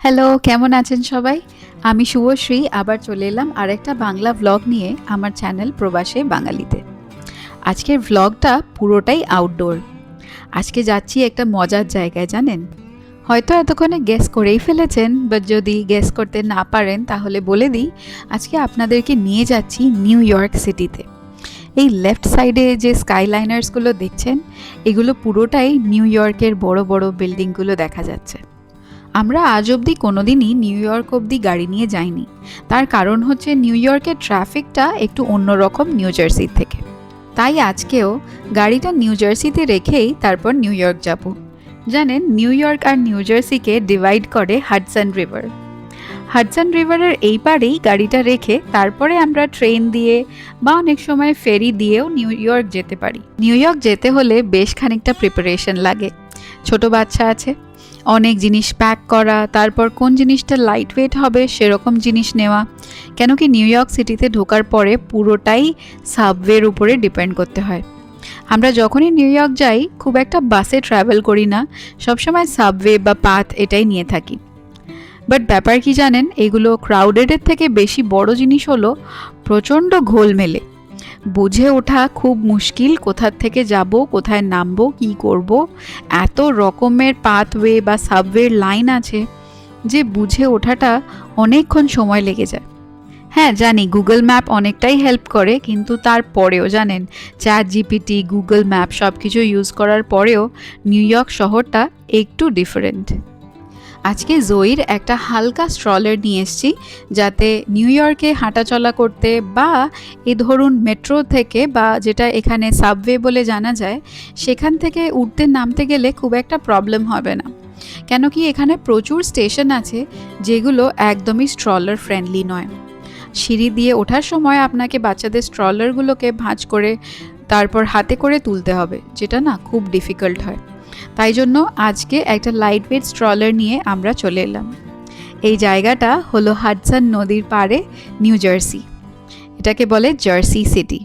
Hello কেমন আছেন সবাই? আমি শুভশ্রী, আবার চলে এলাম আরেকটা বাংলা ভ্লগ নিয়ে আমার চ্যানেল প্রবাসে বাঙালিতে। আজকের ভ্লগটা পুরোটাই আউটডোর আজকে যাচ্ছি একটা মজার জায়গায়, জানেন? হয়তো এতক্ষণে গেস করেই ফেলেছেন বাট যদি গেস করতে না পারেন, তাহলে বলে দিই, আজকে আপনাদেরকে নিয়ে যাচ্ছি নিউ ইয়র্ক সিটিতে এই লেফট সাইডে যে স্কাইলাইনার্সগুলো দেখছেন, এগুলো পুরোটাই নিউ ইয়র্কের বড় বড় বিল্ডিংগুলো দেখা যাচ্ছে। আমরা আজ অবধি কোনোদিনই নিউ ইয়র্ক অবধি গাড়ি নিয়ে যাইনি। তার কারণ হচ্ছে নিউ ইয়র্কের ট্রাফিকটা একটু অন্যরকম নিউ জার্সির থেকে। তাই আজকেও গাড়িটা নিউ জার্সিতে রেখেই তারপর নিউ ইয়র্ক যাব। জানেন, নিউ ইয়র্ক আর নিউ জার্সিকে ডিভাইড করে হাডসন রিভার। হাডসন রিভারের এই পারেই গাড়িটা রেখে তারপরে আমরা ট্রেন দিয়ে বা অনেক সময় ফেরি দিয়েও নিউ ইয়র্ক যেতে পারি। নিউ ইয়র্ক যেতে হলে বেশ খানিকটা প্রিপারেশন লাগে। ছোট বাচ্চা আছে অনেক জিনিস প্যাক করা, তারপর কোন জিনিসটা লাইট ওয়েট হবে সেরকম জিনিস নেওয়া। কেন কি নিউ ইয়র্ক সিটিতে ঢোকার পরে পুরোটাই সাবওয়ের উপরে ডিপেন্ড করতে হয়। আমরা যখনই নিউ ইয়র্ক যাই, খুব একটা বাসে ট্রাভেল করি না, সবসময় সাবওয়ে বা পাথ এটাই নিয়ে থাকি। বাট ব্যাপার কি জানেন, এগুলো ক্রাউডেডের থেকে বেশি বড় জিনিস হলো প্রচণ্ড ঘোলমেলে। বুঝে ওঠা খুব মুশকিল কোথার থেকে যাব, কোথায় নামবো, কি করব। এত রকমের পাথওয়ে বা সাবওয়ের লাইন আছে যে বুঝে ওঠাটা অনেকক্ষণ সময় লেগে যায়। হ্যাঁ জানি গুগল ম্যাপ অনেকটাই হেল্প করে, কিন্তু তারপরেও জানেন চ্যাট জিপিটি গুগল ম্যাপ সব কিছু ইউজ করার পরেও নিউ ইয়র্ক শহরটা একটু ডিফারেন্ট আজকে জয়ীর একটা হালকা স্ট্রলার নিয়ে এসেছি যাতে নিউ ইয়র্কে হাঁটাচলা করতে বা এ ধরুন মেট্রো থেকে বা যেটা এখানে সাবওয়ে বলে জানা যায়, সেখান থেকে উঠতে নামতে গেলে খুব একটা প্রবলেম হবে না। কেন কি এখানে প্রচুর স্টেশন আছে যেগুলো একদমই স্ট্রলার ফ্রেন্ডলি নয়। সিঁড়ি দিয়ে ওঠার সময় আপনাকে বাচ্চাদের স্ট্রলারগুলোকে ভাঁজ করে তারপর হাতে করে তুলতে হবে, যেটা না খুব ডিফিকাল্ট হয়। তাই জন্য আজকে একটা লাইট ওয়েট স্ট্রলার নিয়ে আমরা চলে এলাম। এই জায়গাটা হলো হাডসন নদীর পাড়ে নিউ জার্সি এটাকে বলে জার্সি সিটি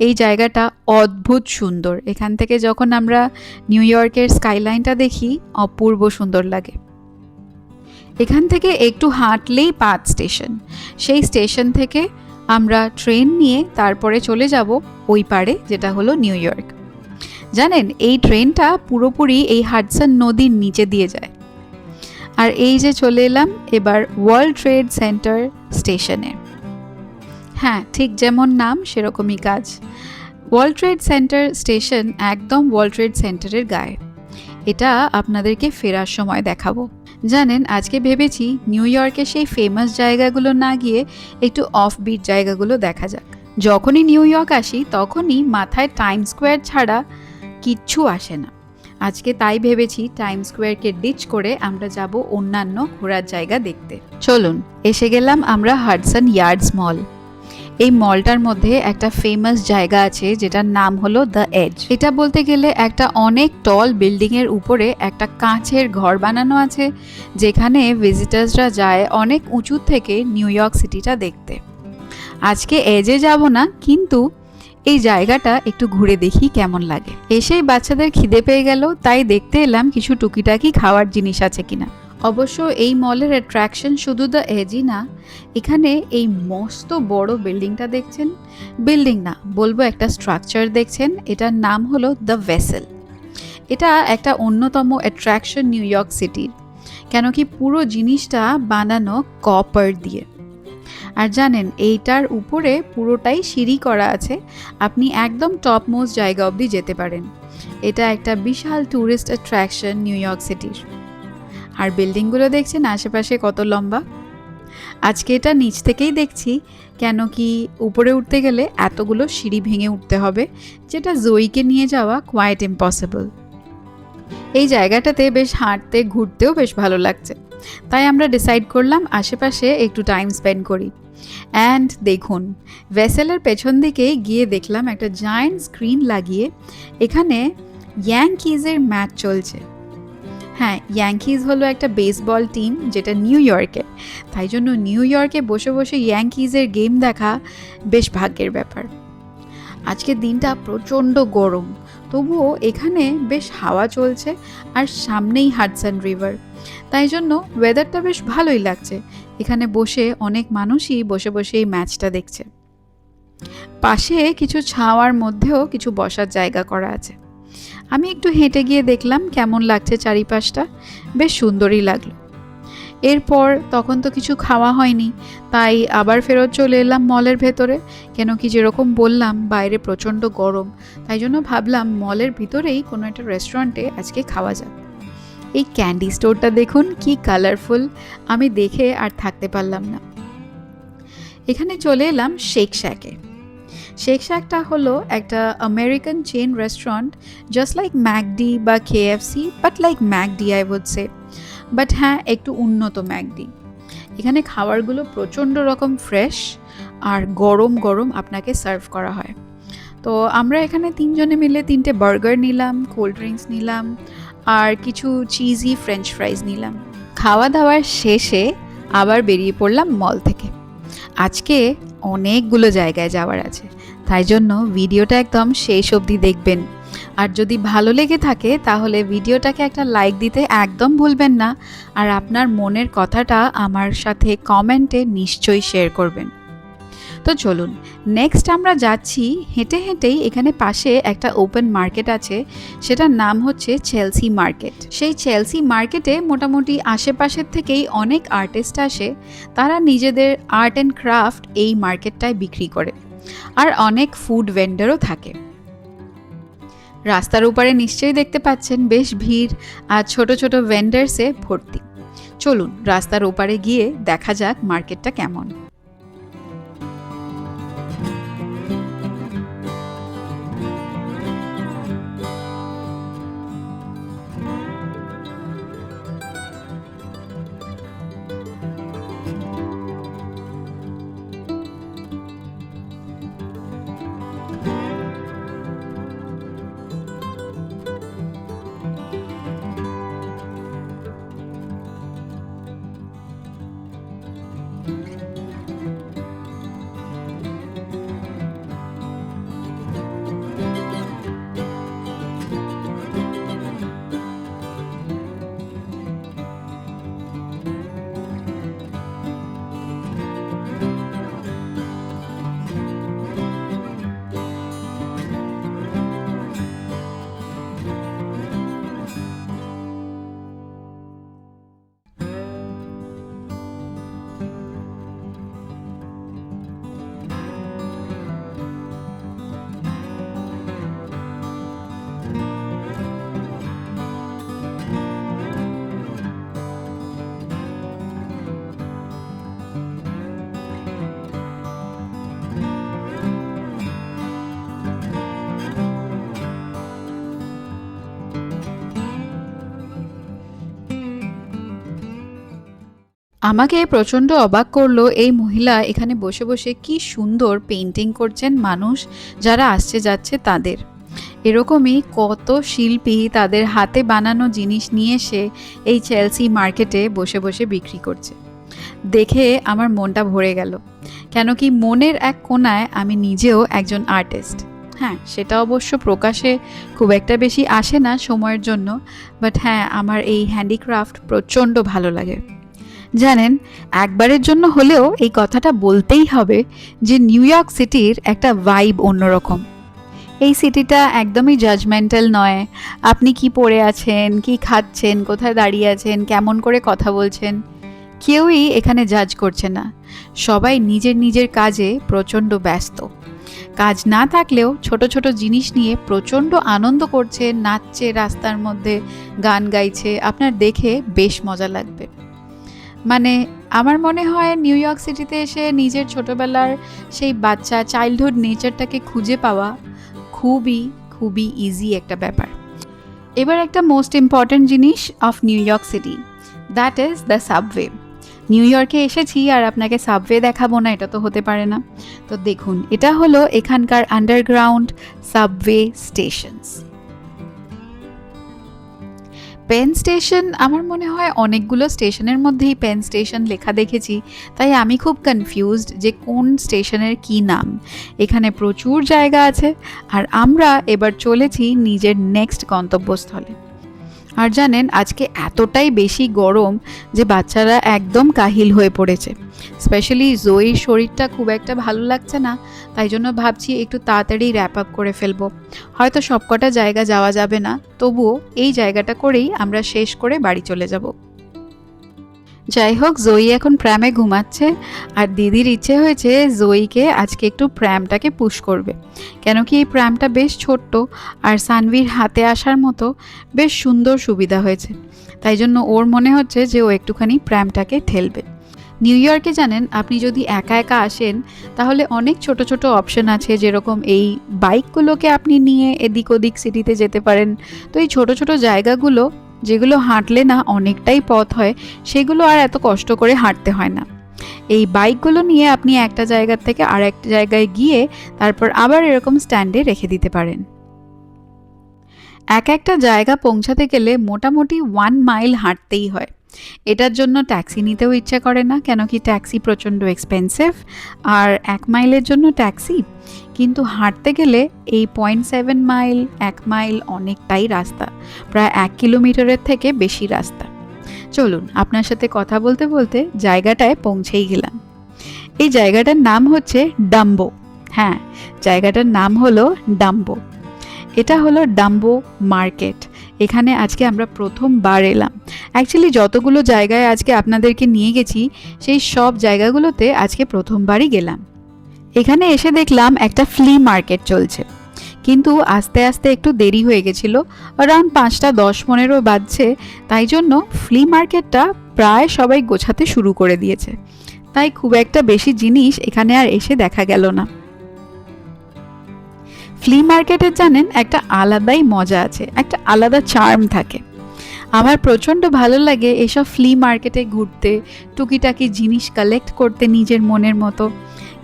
এই জায়গাটা অদ্ভুত সুন্দর। এখান থেকে যখন আমরা নিউ ইয়র্কের স্কাইলাইনটা দেখি, অপূর্ব সুন্দর লাগে। এখান থেকে একটু হাঁটলেই পাঁচ স্টেশন সেই স্টেশন থেকে আমরা ট্রেন নিয়ে তারপরে চলে যাব ওই পারে যেটা হলো নিউ ইয়র্ক জানেন, এই ট্রেনটা পুরোপুরি এই হাডসন নদীর নিচে দিয়ে যায়। আর এই যে চলে এলাম এবার ওয়ার্ল্ড ট্রেড সেন্টার স্টেশনে। হ্যাঁ ঠিক যেমন নাম, সেরকমই কাজ। ওয়ার্ল্ড ট্রেড সেন্টার স্টেশন একদম ওয়ার্ল্ড ট্রেড সেন্টারের গায়ে। এটা আপনাদেরকে ফেরার সময় দেখাবো। জানেন, আজকে ভেবেছি নিউ ইয়র্কে সেই ফেমাস জায়গাগুলো না গিয়ে একটু অফ বিট জায়গাগুলো দেখা যাক। যখনই নিউ ইয়র্ক আসি, তখনই মাথায় টাইম স্কোয়ার ছাড়া কিচ্ছু আসে না। আজকে তাই ভেবেছি টাইম স্কোয়ারকে ডিচ করে আমরা যাব অন্যান্য ঘোরার জায়গা দেখতে। চলুন, এসে গেলাম আমরা হাডসন ইয়ার্ডস মল এই মলটার মধ্যে একটা ফেমাস জায়গা আছে যেটার নাম হলো দ্য এজ এটা বলতে গেলে একটা অনেক টল বিল্ডিংয়ের উপরে একটা কাঁচের ঘর বানানো আছে, যেখানে ভিজিটার্সরা যায় অনেক উঁচু থেকে নিউ ইয়র্ক সিটিটা দেখতে। আজকে এজে যাব না, কিন্তু এই জায়গাটা একটু ঘুরে দেখি কেমন লাগে। এসেই বাচ্চাদের খিদে পেয়ে গেল, তাই দেখতে এলাম কিছু টুকিটাকি খাওয়ার জিনিস আছে কিনা। অবশ্য এই মলের অ্যাট্রাকশন শুধু দ্য এজই না, এখানে এই মস্ত বড় বিল্ডিংটা দেখছেন? বিল্ডিং না, বলব একটা স্ট্রাকচার দেখছেন, এটার নাম হলো দ্য ভেসেল এটা একটা অন্যতম অ্যাট্রাকশন নিউ ইয়র্ক সিটির কেন কি পুরো জিনিসটা বানানো কপার দিয়ে। আর জানেন, এইটার উপরে পুরোটাই সিঁড়ি করা আছে। আপনি একদম টপ মোস্ট জায়গা অবধি যেতে পারেন। এটা একটা বিশাল ট্যুরিস্ট অ্যাট্রাকশন নিউ ইয়র্ক সিটির আর বিল্ডিংগুলো দেখছেন আশেপাশে কত লম্বা? আজকে এটা নিচ থেকেই দেখছি, কেন কি উপরে উঠতে গেলে এতগুলো সিঁড়ি ভেঙে উঠতে হবে, যেটা জয়ীকে নিয়ে যাওয়া কোয়াইট ইম্পসিবল এই জায়গাটাতে বেশ হাঁটতে, ঘুরতেও বেশ ভালো লাগছে। তাই আমরা ডিসাইড করলাম আশেপাশে একটু টাইম স্পেন্ড করি। অ্যান্ড দেখুন ভেসেলের পেছন দিকে গিয়ে দেখলাম একটা জায়েন্ট স্ক্রিন লাগিয়ে এখানে ইয়াংকিজের ম্যাচ চলছে। হ্যাঁ ইয়াংকিজ হলো একটা বেসবল টিম যেটা নিউ ইয়র্কে তাই জন্য নিউ ইয়র্কে বসে বসে ইয়াংকিজের গেম দেখা বেশ ভাগ্যের ব্যাপার। আজকের দিনটা প্রচণ্ড গরম। তবুও এখানে বেশ হাওয়া চলছে আর সামনেই হাডসন রিভার। তাই জন্য ওয়েদারটা বেশ ভালোই লাগছে। এখানে বসে অনেক মানুষই বসে বসে এই ম্যাচটা দেখছে। পাশে কিছু ছাওয়ার মধ্যেও কিছু বসার জায়গা করা আছে। আমি একটু হেঁটে গিয়ে দেখলাম কেমন লাগছে চারিপাশটা। বেশ সুন্দরই লাগল। এরপর তখন তো কিছু খাওয়া হয়নি, তাই আবার ফেরত চলে এলাম মলের ভেতরে, কেন কি যেরকম বললাম, বাইরে প্রচণ্ড গরম, তাই জন্য ভাবলাম মলের ভিতরেই কোনো একটা রেস্টুরেন্টে আজকে খাওয়া যাক। এই ক্যান্ডি স্টোরটা দেখুন, কি কালারফুল আমি দেখে আর থাকতে পারলাম না। এখানে চলে এলাম শেক শ্যাকে শেক শ্যাকটা হলো একটা American chain restaurant just like McD বা KFC but like McD I would say but হ্যাঁ একটু উন্নত ম্যাকডি। এখানে খাবারগুলো প্রচণ্ড রকম ফ্রেশ আর গরম গরম আপনাকে সার্ভ করা হয়। তো আমরা এখানে তিনজনে মিলে তিনটে বার্গার নিলাম, কোল্ড ড্রিঙ্কস নিলাম আর কিছু চিজি ফ্রেঞ্চ ফ্রাইজ নিলাম। খাওয়া দাওয়ার শেষে আবার বেরিয়ে পড়লাম মল থেকে। আজকে অনেকগুলো জায়গায় যাওয়ার আছে, তাই জন্য ভিডিওটা একদম শেষ অবধি দেখবেন। আর যদি ভালো লেগে থাকে, তাহলে ভিডিওটাকে একটা লাইক দিতে একদম ভুলবেন না। আর আপনার মনের কথাটা আমার সাথে কমেন্টে নিশ্চয়ই শেয়ার করবেন। তো চলুন নেক্সট আমরা যাচ্ছি হেঁটে হেঁটেই এখানে পাশে একটা ওপেন মার্কেট আছে। সেটার নাম হচ্ছে চেলসি মার্কেট সেই চেলসি মার্কেটে মোটামুটি আশেপাশের থেকেই অনেক আর্টিস্ট আসে। তারা নিজেদের আর্ট অ্যান্ড ক্রাফট এই মার্কেটটায় বিক্রি করে। আর অনেক ফুড ভেন্ডারও থাকে। রাস্তার উপরে নিশ্চয়ই দেখতে পাচ্ছেন বেশ ভিড় আর ছোট ছোট ভেন্ডার্সে ভর্তি। চলুন রাস্তার ওপারে গিয়ে দেখা যাক মার্কেটটা কেমন। আমাকে প্রচণ্ড অবাক করল এই মহিলা এখানে বসে বসে কি সুন্দর পেন্টিং করছেন মানুষ যারা আসছে যাচ্ছে তাদের। এরকমই কত শিল্পী তাদের হাতে বানানো জিনিস নিয়ে এসে এই চেলসি মার্কেটে বসে বসে বিক্রি করছে। দেখে আমার মনটা ভরে গেল। কেন কি মনের এক কোনায় আমি নিজেও একজন আর্টিস্ট হ্যাঁ সেটা অবশ্য প্রকাশে খুব একটা বেশি আসে না সময়ের জন্য বাট হ্যাঁ আমার এই হ্যান্ডিক্রাফট প্রচণ্ড ভালো লাগে। জানেন, একবারের জন্য হলেও এই কথাটা বলতেই হবে যে নিউ ইয়র্ক সিটির একটা ভাইব অন্যরকম। এই সিটিটা একদমই জাজমেন্টাল নয়। আপনি কি পড়ে আছেন, কি খাচ্ছেন, কোথায় দাঁড়িয়ে আছেন, কেমন করে কথা বলছেন, কেউই এখানে জাজ করছে না। সবাই নিজের নিজের কাজে প্রচণ্ড ব্যস্ত। কাজ না থাকলেও ছোট ছোট জিনিস নিয়ে প্রচণ্ড আনন্দ করছে, নাচছে রাস্তার মধ্যে, গান গাইছে, আপনার দেখে বেশ মজা লাগবে। মানে আমার মনে হয় নিউ ইয়র্ক সিটিতে এসে নিজের ছোটবেলার সেই বাচ্চা চাইল্ডহুড নেচারটাকে খুঁজে পাওয়া খুবই খুবই ইজি একটা ব্যাপার। এবার একটা মোস্ট ইম্পর্ট্যান্ট জিনিস of New York City that is the subway New ইয়র্কে এসেছি আর আপনাকে সাবওয়ে দেখাবো না, এটা তো হতে পারে না। তো দেখুন, এটা হলো এখানকার underground subway stations Penn station আমার মনে হয় অনেকগুলো স্টেশনের মধ্যেই পেন স্টেশন লেখা দেখেছি। তাই আমি খুব কনফিউজড যে কোন স্টেশনের কি নাম। এখানে প্রচুর জায়গা আছে। আর আমরা এবার চলেছি নিজের নেক্সট গন্তব্যস্থলে। আর জানেন, আজকে এতটাই বেশি গরম যে বাচ্চারা একদম কাহিল হয়ে পড়েছে। স্পেশালি জয়ীর শরীরটা খুব একটা ভালো লাগছে না, তাই জন্য ভাবছি একটু তাড়াতাড়ি র্যাপ আপ করে ফেলব। হয়তো সবকটা জায়গা যাওয়া যাবে না, তবুও এই জায়গাটা করেই আমরা শেষ করে বাড়ি চলে যাব। যাই হোক, জয়ী এখন প্র্যামে ঘুমাচ্ছে আর দিদির ইচ্ছে হয়েছে জয়ীকে আজকে একটু প্র্যামটাকে পুশ করবে। কেন কি এই প্র্যামটা বেশ ছোট্ট আর সানভির হাতে আসার মতো বেশ সুন্দর সুবিধা হয়েছে। তাই জন্য ওর মনে হচ্ছে যে ও একটুখানি প্র্যামটাকে ঠেলবে। নিউ ইয়র্কে জানেন, আপনি যদি একা একা আসেন, তাহলে অনেক ছোট ছোট অপশন আছে যেরকম এই বাইকগুলোকে আপনি নিয়ে এদিক ওদিক সিটিতে যেতে পারেন। তো এই ছোট ছোট জায়গাগুলো যেগুলো হাঁটলে না অনেকটাই পথ হয়, সেগুলো আর এত কষ্ট করে হাঁটতে হয় না। এই বাইকগুলো নিয়ে আপনি একটা জায়গা থেকে আর একটা জায়গায় গিয়ে তারপর আবার এরকম স্ট্যান্ডে রেখে দিতে পারেন। এক একটা জায়গা পৌঁছাতে গেলে মোটামুটি ওয়ান মাইল হাঁটতেই হয়। এটার জন্য ট্যাক্সি নিতেও ইচ্ছা করে না, কেন কি ট্যাক্সি প্রচণ্ড এক্সপেন্সিভ আর এক মাইলের জন্য ট্যাক্সি। কিন্তু হাঁটতে গেলে এই পয়েন্ট সেভেন মাইল এক মাইল অনেকটাই রাস্তা, প্রায় এক কিলোমিটারের থেকে বেশি রাস্তা। চলুন, আপনার সাথে কথা বলতে বলতে জায়গাটায় পৌঁছেই গেলাম। এই জায়গাটার নাম হচ্ছে ডাম্বো হ্যাঁ জায়গাটার নাম হলো ডাম্বো এটা হলো ডাম্বো মার্কেট এখানে আজকে আমরা প্রথমবার এলাম। অ্যাকচুয়ালি যতগুলো জায়গায় আজকে আপনাদেরকে নিয়ে গেছি, সেই সব জায়গাগুলোতে আজকে প্রথমবারই গেলাম। এখানে এসে দেখলাম একটা ফ্লি মার্কেট চলছে। কিন্তু আস্তে আস্তে একটু দেরি হয়ে গেছিল অ্যারাউন্ড পাঁচটা দশ পনেরো বাজছে, তাই জন্য ফ্লি মার্কেটটা প্রায় সবাই গোছাতে শুরু করে দিয়েছে। তাই খুব একটা বেশি জিনিস এখানে আর এসে দেখা গেল না। ফ্লি মার্কেটের জানেন, একটা আলাদাই মজা আছে, একটা আলাদা চার্ম থাকে। আমার প্রচণ্ড ভালো লাগে এসব ফ্লি মার্কেটে ঘুরতে, টুকিটাকি জিনিস কালেক্ট করতে নিজের মনের মতো।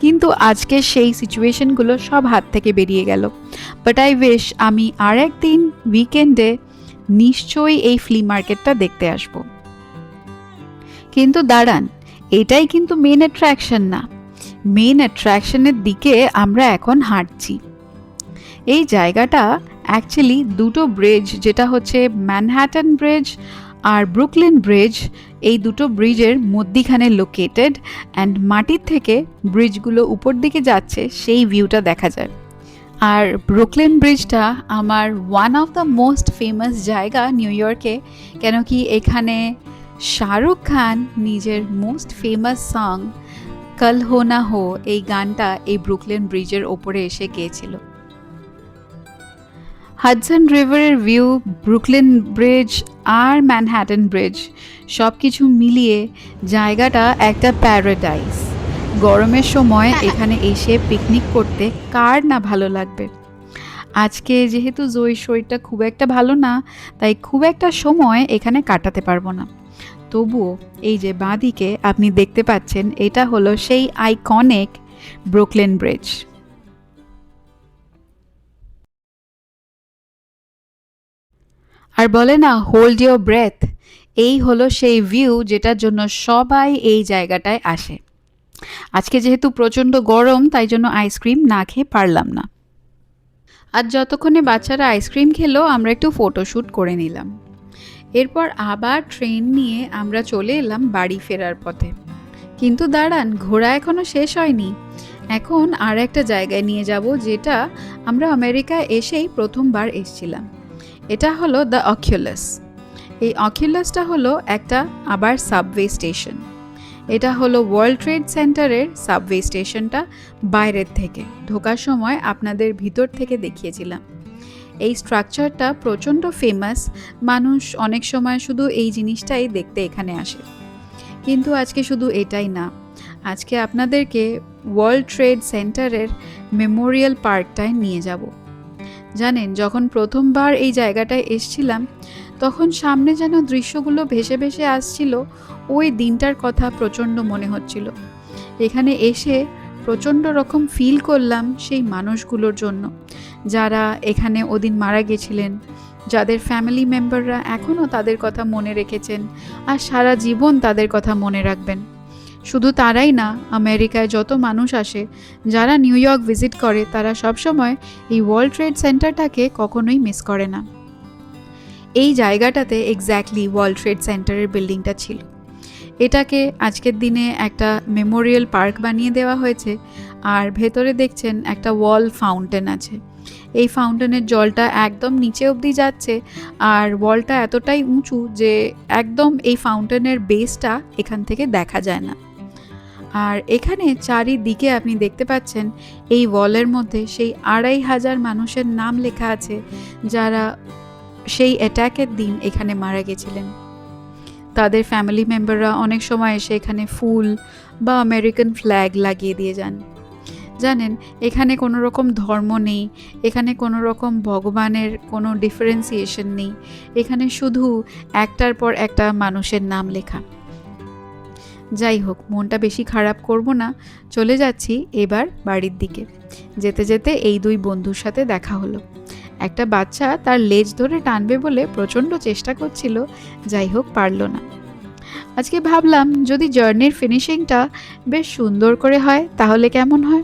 কিন্তু আজকে সেই সিচুয়েশনগুলো সব হাত থেকে বেরিয়ে গেল। বাট আই উইশ আমি আর একদিন উইকেন্ডে নিশ্চয়ই এই ফ্লি মার্কেটটা দেখতে আসব। কিন্তু দাঁড়ান, এটাই কিন্তু মেন অ্যাট্রাকশন না। মেন অ্যাট্রাকশনের দিকে আমরা এখন হাঁটছি। এই জায়গাটা অ্যাকচুয়ালি দুটো ব্রিজ যেটা হচ্ছে ম্যানহ্যাটন ব্রিজ আর ব্রুকলিন ব্রিজ এই দুটো ব্রিজের মধ্যিখানে লোকেটেড অ্যান্ড মাটির থেকে ব্রিজগুলো উপর দিকে যাচ্ছে, সেই ভিউটা দেখা যায়। আর ব্রুকলিন ব্রিজটা আমার one of the most famous জায়গা নিউ ইয়র্কে কেন কি এখানে শাহরুখ খান নিজের মোস্ট ফেমাস সং কল হো না হো এই গানটা এই ব্রুকলিন ব্রিজের ওপরে এসে গিয়েছিল। হাডসন রিভারের ভিউ ব্রুকলিন ব্রিজ আর ম্যানহ্যাটন ব্রিজ সব কিছু মিলিয়ে জায়গাটা একটা প্যারাডাইস গরমের সময় এখানে এসে পিকনিক করতে কার না ভালো লাগবে? আজকে যেহেতু জয়ীর শরীরটা খুব একটা ভালো না তাই খুব একটা সময় এখানে কাটাতে পারব না। তবুও এই যে বাঁদিকে আপনি দেখতে পাচ্ছেন এটা হলো সেই আইকনিক ব্রুকলিন ব্রিজ আর বলে না হোল্ড ইয়োর ব্রেথ এই হলো সেই ভিউ যেটার জন্য সবাই এই জায়গাটায় আসে। আজকে যেহেতু প্রচণ্ড গরম, তাই জন্য আইসক্রিম না খেয়ে পারলাম না। আর যতক্ষণে বাচ্চারা আইসক্রিম খেলো, আমরা একটু ফটোশ্যুট করে নিলাম। এরপর আবার ট্রেন নিয়ে আমরা চলে এলাম বাড়ি ফেরার পথে। কিন্তু দাঁড়ান, ঘোরা এখনও শেষ হয়নি। এখন আর একটা জায়গায় নিয়ে যাব, যেটা আমরা আমেরিকায় এসেই প্রথমবার এসছিলাম। এটা হলো দ্য অকিউলাস এই অকিউলাসটা হলো একটা আবার সাবওয়ে স্টেশন এটা হলো ওয়ার্ল্ড ট্রেড সেন্টারের সাবওয়ে স্টেশনটা বাইরের থেকে। ঢোকার সময় আপনাদের ভিতর থেকে দেখিয়েছিলাম। এই স্ট্রাকচারটা প্রচণ্ড ফেমাস মানুষ অনেক সময় শুধু এই জিনিসটাই দেখতে এখানে আসে। কিন্তু আজকে শুধু এটাই না। আজকে আপনাদেরকে ওয়ার্ল্ড ট্রেড সেন্টারের মেমোরিয়াল পার্কটায় নিয়ে যাব। জানেন, যখন প্রথমবার এই জায়গাটায় এসছিলাম, তখন সামনে যেন দৃশ্যগুলো ভেসে ভেসে আসছিল, ওই দিনটার কথা প্রচণ্ড মনে হচ্ছিল। এখানে এসে প্রচণ্ড রকম ফিল করলাম সেই মানুষগুলোর জন্য, যারা এখানে ওদিন মারা গেছিলেন, যাদের ফ্যামিলি মেম্বাররা এখনও তাদের কথা মনে রেখেছেন, আর সারা জীবন তাদের কথা মনে রাখবেন। শুধু তারাই না, আমেরিকায় যত মানুষ আসে, যারা নিউ ইয়র্ক ভিজিট করে, তারা সবসময় এই ওয়ার্ল্ড ট্রেড সেন্টারটাকে কখনোই মিস করে না। এই জায়গাটাতে এক্স্যাক্টলি ওয়ার্ল্ড ট্রেড সেন্টারের বিল্ডিংটা ছিল। এটাকে আজকের দিনে একটা মেমোরিয়াল পার্ক বানিয়ে দেওয়া হয়েছে, আর ভেতরে দেখছেন একটা ওয়াল ফাউন্টেন আছে। এই ফাউন্টেনের জলটা একদম নিচে অবধি যাচ্ছে, আর ওয়ালটা এতটাই উঁচু যে একদম এই ফাউন্টেনের বেসটা এখান থেকে দেখা যায় না। আর এখানে চারিদিকে আপনি দেখতে পাচ্ছেন এই ওয়ালের মধ্যে সেই আড়াই হাজার মানুষের নাম লেখা আছে যারা সেই অ্যাট্যাকের দিন এখানে মারা গেছিলেন। তাদের ফ্যামিলি মেম্বাররা অনেক সময় এসে এখানে ফুল বা আমেরিকান ফ্ল্যাগ লাগিয়ে দিয়ে যান। জানেন, এখানে কোনো রকম ধর্ম নেই, এখানে কোনো রকম ভগবানের কোনো ডিফারেন্সিয়েশন নেই, এখানে শুধু একটার পর একটা মানুষের নাম লেখা। যাই হোক মনটা বেশি খারাপ করব না। চলে যাচ্ছি এবার বাড়ির দিকে। যেতে যেতে এই দুই বন্ধুর সাথে দেখা হলো। একটা বাচ্চা তার লেজ ধরে টানবে বলে প্রচণ্ড চেষ্টা করছিল যাই হোক পারল না। আজকে ভাবলাম, যদি জার্নির ফিনিশিংটা বেশ সুন্দর করে হয়, তাহলে কেমন হয়?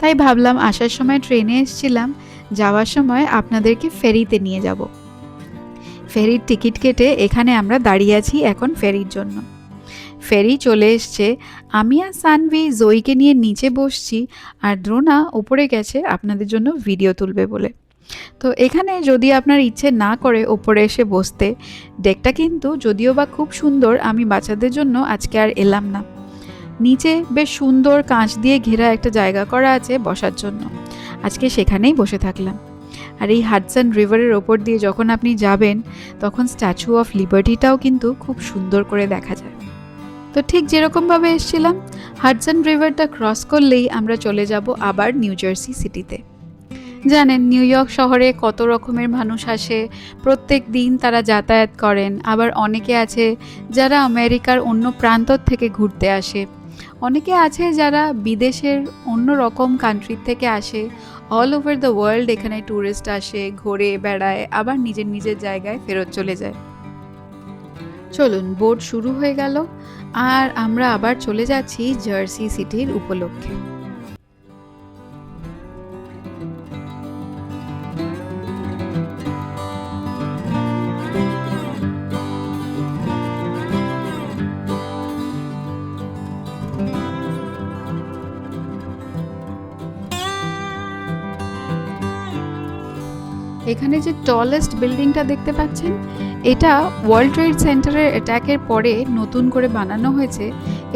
তাই ভাবলাম আসার সময় ট্রেনে এসেছিলাম। যাওয়ার সময় আপনাদেরকে ফেরিতে নিয়ে যাব। ফেরির টিকিট কেটে এখানে আমরা দাঁড়িয়ে আছি এখন ফেরির জন্য। ফেরি চলে এসছে। আমি আর সানভি জয়ীকে নিয়ে নিচে বসছি আর দ্রোনা ওপরে গেছে আপনাদের জন্য ভিডিও তুলবে বলে। তো এখানে যদি আপনার ইচ্ছে না করে ওপরে এসে বসতে, ডেকটা কিন্তু যদিও বা খুব সুন্দর, আমি বাচ্চাদের জন্য আজকে আর এলাম না। নিচে বেশ সুন্দর কাঁচ দিয়ে ঘেরা একটা জায়গা করা আছে বসার জন্য। আজকে সেখানেই বসে থাকলাম। আর এই হাডসন রিভারের ওপর দিয়ে যখন আপনি যাবেন, তখন স্ট্যাচু অফ লিবার্টিটাও কিন্তু খুব সুন্দর করে দেখা যায়। তো ঠিক যেরকমভাবে এসেছিলাম হাডসন রিভারটা ক্রস করলেই আমরা চলে যাব আবার নিউ জার্সি সিটিতে জানেন নিউ ইয়র্ক শহরে কত রকমের মানুষ আসে, প্রত্যেক দিন তারা যাতায়াত করেন, আবার অনেকে আছে যারা আমেরিকার অন্য প্রান্ত থেকে ঘুরতে আসে, অনেকে আছে যারা বিদেশের অন্য রকম কান্ট্রির থেকে আসে অল ওভার দ্য ওয়ার্ল্ড এখানে ট্যুরিস্ট আসে, ঘোরে, বেড়ায়, আবার নিজের নিজের জায়গায় ফেরত চলে যায়। চলুন বোর্ড শুরু হয়ে গেল। আর আমরা আবার চলে যাচ্ছি জার্সি সিটির উপলক্ষে। এখানে যে টলেস্ট বিল্ডিংটা দেখতে পাচ্ছেন, এটা ওয়ার্ল্ড ট্রেড সেন্টারের অ্যাট্যাকের পরে নতুন করে বানানো হয়েছে।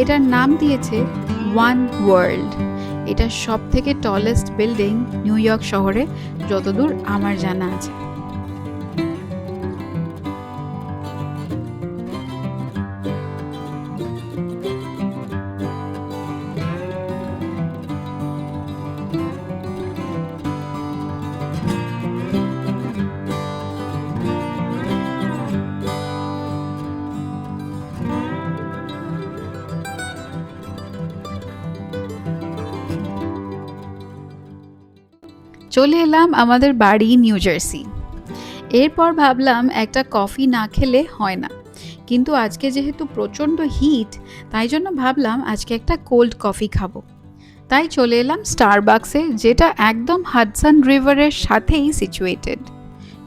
এটার নাম দিয়েছে ওয়ান ওয়ার্ল্ড এটা সব থেকে টলেস্ট বিল্ডিং নিউ ইয়র্ক শহরে, যতদূর আমার জানা আছে। চলে এলাম আমাদের বাড়ি নিউ জার্সি। এরপর ভাবলাম একটা কফি না খেলে হয় না। কিন্তু আজকে যেহেতু প্রচণ্ড হিট, তাই জন্য ভাবলাম আজকে একটা কোল্ড কফি খাব। তাই চলে এলাম স্টারবাক্সে যেটা একদম হাডসন রিভারের সাথেই সিচুয়েটেড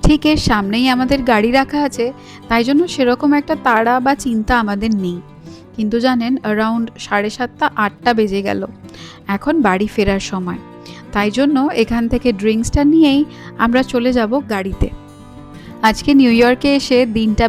ঠিক এর সামনেই আমাদের গাড়ি রাখা আছে, তাই জন্য সেরকম একটা তাড়া বা চিন্তা আমাদের নেই। কিন্তু জানেন অ্যারাউন্ড সাড়ে সাতটা, আটটা বেজে গেল। এখন বাড়ি ফেরার সময়। তাই জন্য এখান থেকে ড্রিঙ্কসটা নিয়েই আমরা চলে যাব গাড়িতে। আজকে নিউ ইয়র্কে এসে দিনটা